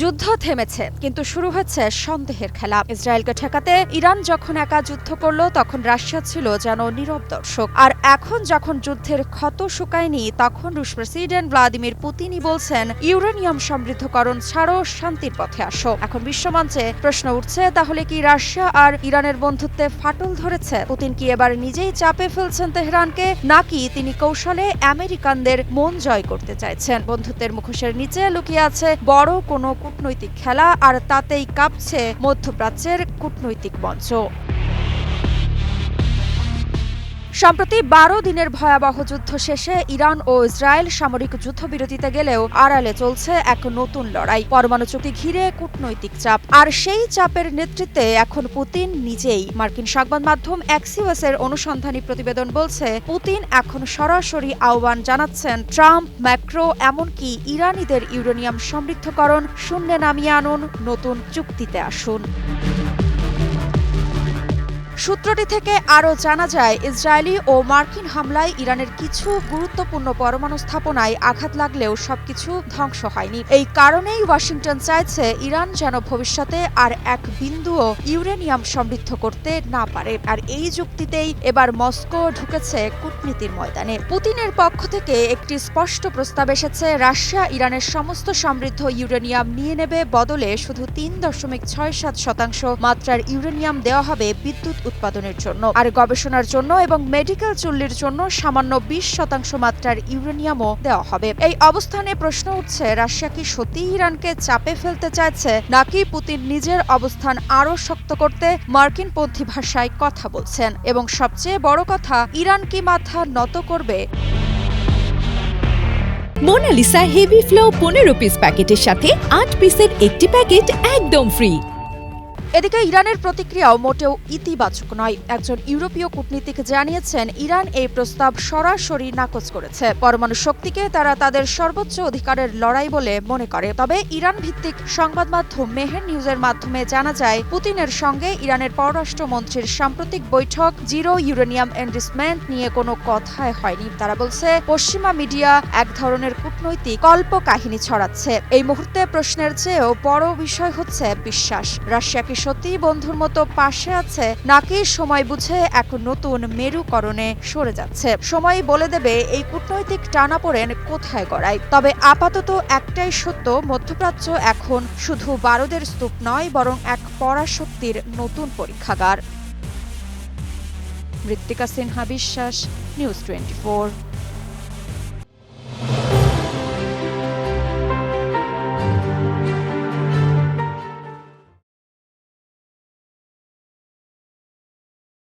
যুদ্ধ থেমেছে, কিন্তু শুরু হচ্ছে সন্দেহের খেলা। ইসরায়েলকে ঠেকাতে ইরান যখন একা যুদ্ধ করল, তখন রাশিয়া ছিল যেন নীরব দর্শক। আর এখন যখন যুদ্ধের ক্ষত শুকায়নি, তখন রুশ প্রেসিডেন্ট ভ্লাদিমির পুতিনই বলছেন, ইউরেনিয়াম সমৃদ্ধকরণ ছাড়ো, শান্তির পথে আসো। এখন বিশ্বমঞ্চে প্রশ্ন উঠছে, তাহলে কি রাশিয়া আর ইরানের বন্ধুত্বে ফাটল ধরেছে? পুতিন কি এবার নিজেই চাপে ফেলছেন তেহরানকে, নাকি তিনি কৌশলে আমেরিকানদের মন জয় করতে চাইছেন? বন্ধুত্বের মুখোশের নিচে লুকিয়ে আছে বড় কোনো কূটনৈতিক খেলা আর তাতেই কাঁপছে মধ্যপ্রাচ্যের কূটনৈতিক মঞ্চ। সম্প্রতি বারো দিনের ভয়াবহ যুদ্ধ শেষে ইরান ও ইসরায়েল সামরিক যুদ্ধবিরতিতে গেলেও আড়ালে চলছে এক নতুন লড়াই। পরমাণু চুক্তি ঘিরে কূটনৈতিক চাপ। আর সেই চাপের নেতৃত্বে এখন পুতিন নিজেই। মার্কিন সংবাদ মাধ্যম এক্সিওয়াস এর অনুসন্ধানী প্রতিবেদন বলছে, পুতিন এখন সরাসরি আহ্বান জানাচ্ছেন, ট্রাম্প, ম্যাক্রো, এমনকি ইরানিদের ইউরেনিয়াম সমৃদ্ধকরণ শূন্যে নামিয়ে আনুন, নতুন চুক্তিতে আসুন। সূত্রটি থেকে আরও জানা যায়, ইসরায়েলি ও মার্কিন হামলায় ইরানের কিছু গুরুত্বপূর্ণ পরমাণু স্থাপনায় আঘাত লাগলেও সবকিছু ধ্বংস হয়নি। এই কারণেই ওয়াশিংটন চাইছে ইরান যেন ভবিষ্যতে আর এক বিন্দুও ইউরেনিয়াম সমৃদ্ধ করতে না পারে। আর এই যুক্তিতেই এবার মস্কো ঢুকেছে কূটনীতির ময়দানে। পুতিনের পক্ষ থেকে একটি স্পষ্ট প্রস্তাব এসেছে, রাশিয়া ইরানের সমস্ত সমৃদ্ধ ইউরেনিয়াম নিয়ে নেবে বদলে শুধু তিন দশমিক ছয় সাত শতাংশ মাত্রার ইউরেনিয়াম দেওয়া হবে বিদ্যুৎ উৎপাদনের জন্য, আর গবেষণার জন্য এবং মেডিকেল চুল্লির জন্য সামান্য বিশ শতাংশ মাত্রার ইউরেনিয়ামও দেওয়া হবে। এই অবস্থানে প্রশ্ন উঠছে, রাশিয়া কি সত্যি ইরানকে চাপে ফেলতে চাইছে, নাকি পুতিন নিজের অবস্থান আরও শক্ত করতে মার্কিনপন্থী ভাষায় কথা বলছেন? এবং সবচেয়ে বড় কথা, ইরান কি মাথা নত করবে? মোনালিসা হেভি ফ্লো পনেরো পিস প্যাকেটের সাথে আট পিসের একটি প্যাকেট একদম ফ্রি। এদিকে ইরানের প্রতিক্রিয়াও মোটেও ইতিবাচক নয়। একজন ইউরোপীয় কূটনীতিক জানিয়েছেন, ইরান এই প্রস্তাব সরাসরি নাকচ করেছে। পরমাণু শক্তিকে তারা তাদের সর্বোচ্চ অধিকারের লড়াই বলে মনে করে। তবে ইরান ভিত্তিক সংবাদ মাধ্যম মেহের নিউজের মাধ্যমে জানা যায়, পুতিনের সঙ্গে ইরানের পররাষ্ট্রমন্ত্রীর সাম্প্রতিক বৈঠক জিরো ইউরেনিয়াম এন্ডিসমেন্ট নিয়ে কোনো কথাই হয়নি। তারা বলছে, পশ্চিমা মিডিয়া এক ধরনের কূটনৈতিক কল্প কাহিনী ছড়াচ্ছে। এই মুহূর্তে প্রশ্নের চেয়েও বড় বিষয় হচ্ছে বিশ্বাস। রাশিয়া সত্যি বন্ধুর মতো পাশে আছে, নাকি সময় বুঝে এক নতুন মেরুকরণে সরে যাচ্ছে। সময় বলে দেবে, এই কূটনৈতিক টানাপোড়েন কোথায় গড়ায়? তবে আপাতত একটাই সত্য, মধ্যপ্রাচ্য এখন শুধু বারুদের স্তূপ নয়, বরং এক পরাশক্তির নতুন পরীক্ষাগার। মৃত্তিকা সিনহা বিশ্বাস, নিউজ টোয়েন্টি